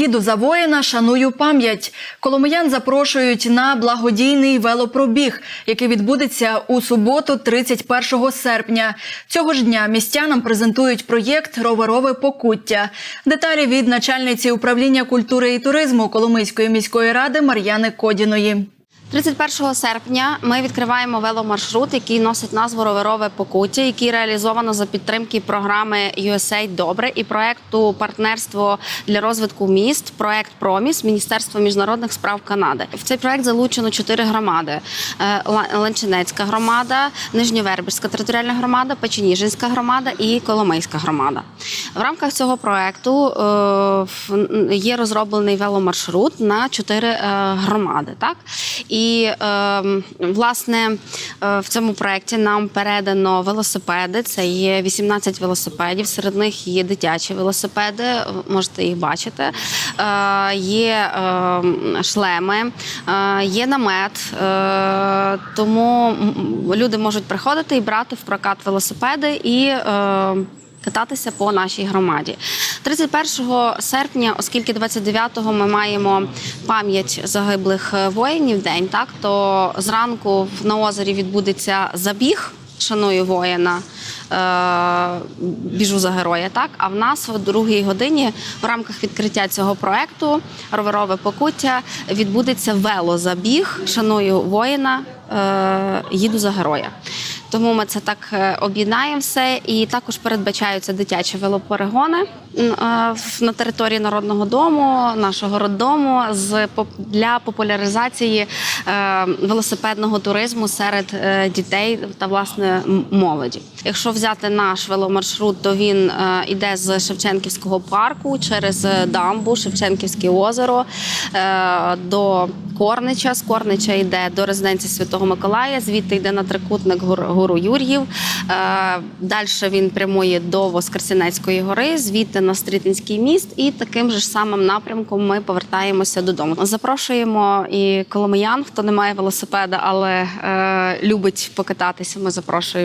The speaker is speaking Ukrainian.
Їду за воїна, шаную пам'ять. Коломиян запрошують на благодійний велопробіг, який відбудеться у суботу, 31 серпня. Цього ж дня містянам презентують проєкт Роверове покуття. Деталі від начальниці управління культури і туризму Коломийської міської ради Мар'яни Кодіної. 31 серпня ми відкриваємо веломаршрут, який носить назву Роверове покуття, який реалізовано за підтримки програми USAID Добре і проекту Партнерство для розвитку міст, проект Проміс Міністерства міжнародних справ Канади. В цей проект залучено чотири громади: Е, Ла- Ленчинецька громада, Нижньовербівська територіальна громада, Печеніжинська громада і Коломийська громада. В рамках цього проекту е, є розроблений веломаршрут на чотири е, громади. І е, власне е, в цьому проекті нам передано велосипеди. Це є 18 велосипедів. Серед них є дитячі велосипеди. Можете їх бачити. Е, є е, шлеми, е, є намет. Тому люди можуть приходити і брати в прокат велосипеди і. Кататися по нашій громаді 31 серпня, оскільки 29-го ми маємо пам'ять загиблих е, воїнів день, так то зранку в- на озері відбудеться забіг. Шаную воїна, е, біжу за героя. Так, а в нас о другій годині в рамках відкриття цього проекту Роверове покуття відбудеться велозабіг. Шаную воїна, е, їду за героя. Тому ми це так е, об'єднаємо все. І також передбачаються дитячі велоперегони е, на території народного дому, нашого роддому з для популяризації е, велосипедного туризму серед дітей та власне молоді. Якщо взяти наш веломаршрут, то він іде з Шевченківського парку через дамбу, Шевченківське озеро до Корнича. З Корнича йде до резиденції Святого Миколая. Звідти йде на трикутник гор- гору Юр'їв. Е, Далі він прямує до Воскресенецької гори, звідти на Стрітинський міст, і таким же ж самим напрямком ми повертаємося додому. Запрошуємо і коломиян, хто не має велосипеда, але е, любить покататися. Ми запрошуємо.